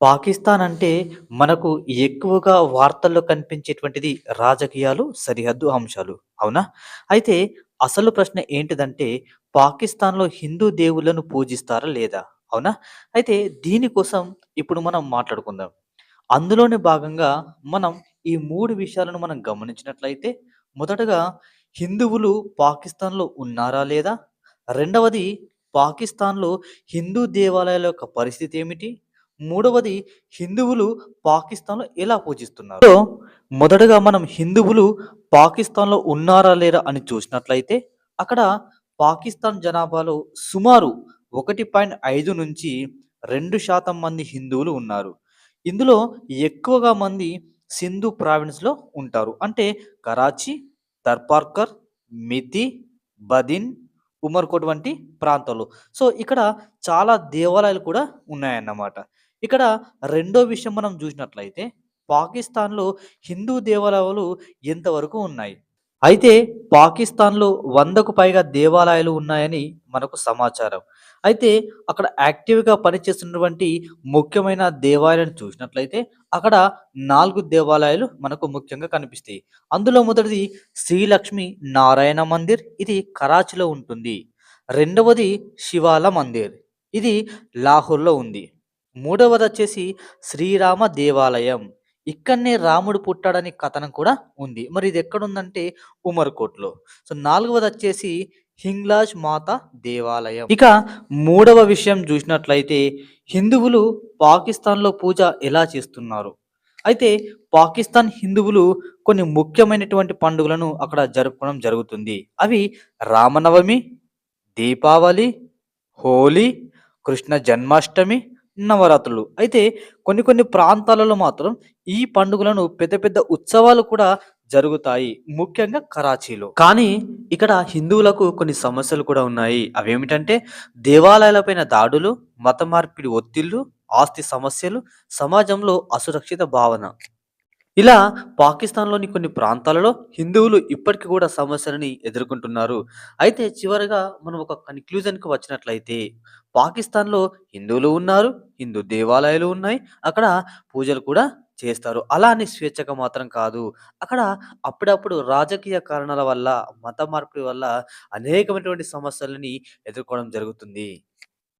పాకిస్తాన్ అంటే మనకు ఎక్కువగా వార్తల్లో కనిపించేటువంటిది రాజకీయాలు, సరిహద్దు అంశాలు. అవునా? అయితే అసలు ప్రశ్న ఏంటిదంటే పాకిస్తాన్‌లో హిందూ దేవుళ్ళను పూజిస్తారా లేదా? అవునా? అయితే దీనికోసం ఇప్పుడు మనం మాట్లాడుకుందాం. అందులోనే భాగంగా మనం ఈ మూడు విషయాలను మనం గమనించినట్లయితే మొదటగా హిందువులు పాకిస్తాన్‌లో ఉన్నారా లేదా? రెండవది పాకిస్తాన్‌లో హిందూ దేవాలయాల యొక్క పరిస్థితి ఏమిటి? మూడవది హిందువులు పాకిస్తాన్‌లో ఎలా పూజిస్తున్నారు? మొదటగా మనం హిందువులు పాకిస్తాన్‌లో ఉన్నారా లేరా అని చూసినట్లయితే అక్కడ పాకిస్తాన్ జనాభాలో సుమారు 1.5 నుంచి రెండు శాతం మంది హిందువులు ఉన్నారు. ఇందులో ఎక్కువగా మంది సింధు ప్రావిన్స్‌లో ఉంటారు. అంటే కరాచీ, తర్పార్కర్ మితి, బదిన్, ఉమర్కోట్ వంటి ప్రాంతాలు. సో, ఇక్కడ చాలా దేవాలయాలు కూడా ఉన్నాయన్నమాట. ఇక్కడ రెండో విషయం మనం చూసినట్లయితే పాకిస్తాన్‌లో హిందూ దేవాలయాలు ఎంతవరకు ఉన్నాయి? అయితే పాకిస్తాన్‌లో వందకు పైగా దేవాలయాలు ఉన్నాయని మనకు సమాచారం. అయితే అక్కడ యాక్టివ్‌గా పనిచేస్తున్నటువంటి ముఖ్యమైన దేవాలయాలను చూసినట్లయితే అక్కడ నాలుగు దేవాలయాలు మనకు ముఖ్యంగా కనిపిస్తాయి. అందులో మొదటిది శ్రీలక్ష్మి నారాయణ మందిర్ ఇది కరాచీలో ఉంటుంది. రెండవది శివాల మందిర్ ఇది లాహోర్‌లో ఉంది. మూడవది వచ్చేసి శ్రీరామ దేవాలయం. ఇక్కడనే రాముడు పుట్టాడని కథనం కూడా ఉంది. మరి ఇది ఎక్కడుందంటే ఉమర్కోట్‌లో. సో, నాలుగవది వచ్చేసి హింగ్లాజ్ మాత దేవాలయం. ఇక మూడవ విషయం చూసినట్లయితే హిందువులు పాకిస్తాన్‌లో పూజ ఎలా చేస్తున్నారు? అయితే పాకిస్తాన్ హిందువులు కొన్ని ముఖ్యమైనటువంటి పండుగలను అక్కడ జరుపుకోవడం జరుగుతుంది. అవి రామనవమి, దీపావళి, హోలీ, కృష్ణ జన్మాష్టమి, నవరాత్రులు. అయితే కొన్ని కొన్ని ప్రాంతాలలో మాత్రం ఈ పండుగలను పెద్ద పెద్ద ఉత్సవాలు కూడా జరుగుతాయి. ముఖ్యంగా కరాచీలో. కానీ ఇక్కడ హిందువులకు కొన్ని సమస్యలు కూడా ఉన్నాయి. అవేమిటంటే దేవాలయాలపైన దాడులు, మత మార్పిడి ఒత్తిళ్ళు, ఆస్తి సమస్యలు, సమాజంలో అసురక్షిత భావన. ఇలా పాకిస్తాన్‌లోని కొన్ని ప్రాంతాలలో హిందువులు ఇప్పటికి కూడా సమస్యలని ఎదుర్కొంటున్నారు. అయితే చివరగా మనం ఒక కన్‌క్లూజన్‌కి వచ్చినట్లయితే పాకిస్తాన్‌లో హిందువులు ఉన్నారు. హిందూ దేవాలయాలు ఉన్నాయి. అక్కడ పూజలు కూడా చేస్తారు. అలా అని స్వేచ్ఛగా మాత్రం కాదు. అక్కడ అప్పుడప్పుడు రాజకీయ కారణాల వల్ల, మత మార్పిడి వల్ల అనేకమైనటువంటి సమస్యలని ఎదుర్కోవడం జరుగుతుంది.